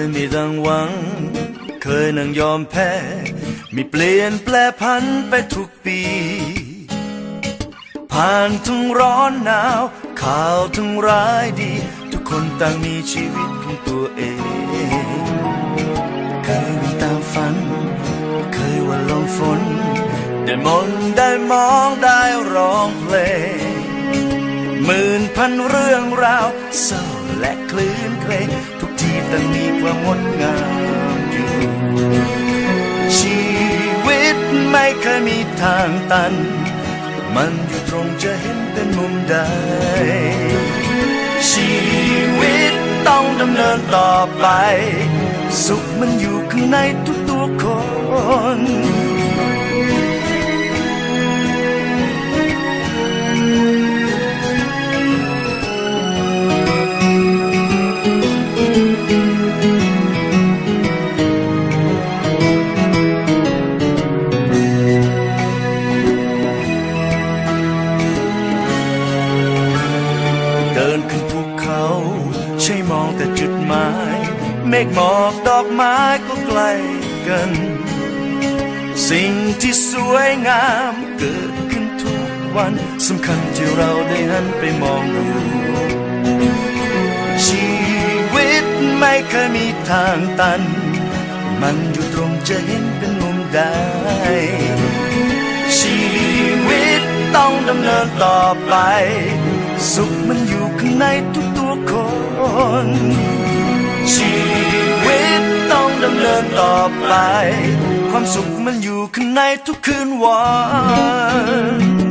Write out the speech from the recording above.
ยมีดังหวัง เคยนั่งยอมแพ้ม่เปลี่ยนแปลพันไปทุกปี ผ่านทั้งร้อนหนาว ข่าวทั้งร้ายดี ทุกคนต่างมีชีวิตของตัวเอง เคยวิ่ตามฝัน เคยว่าลมฝน ได้มนต์ได้มองได้ร้องเพลง พันเรื่องราวเศร้าและคลื่นเพลงทุกทีแต่มีความงดงามอยู่ชีวิตไม่เคยมีทางตัน มันอยู่ตรงจะเห็นเป็นมุมใด ชีวิตต้องดำเนินต่อไป สุขมันอยู่ข้างในทุกตัวคน นขึ้นภูเขา ใช่มองแต่จุดหมาย เมฆหมอกดอกไม้ก็ใกล้กัน สิ่งที่สวยงามเกิดขึ้นทุกวันสำคัญที่เราได้หันไปมองดู ชีวิตไม่เคยมีทางตัน มันอยู่ตรงจะเห็นเป็นมุมใดชีวิตต้องดำเนินต่อไป สุขมันอยู่ข้างในทุกตัวคน ชีวิตต้องดำเนินต่อไป ความสุขมันอยู่ข้างในทุกคืนวัน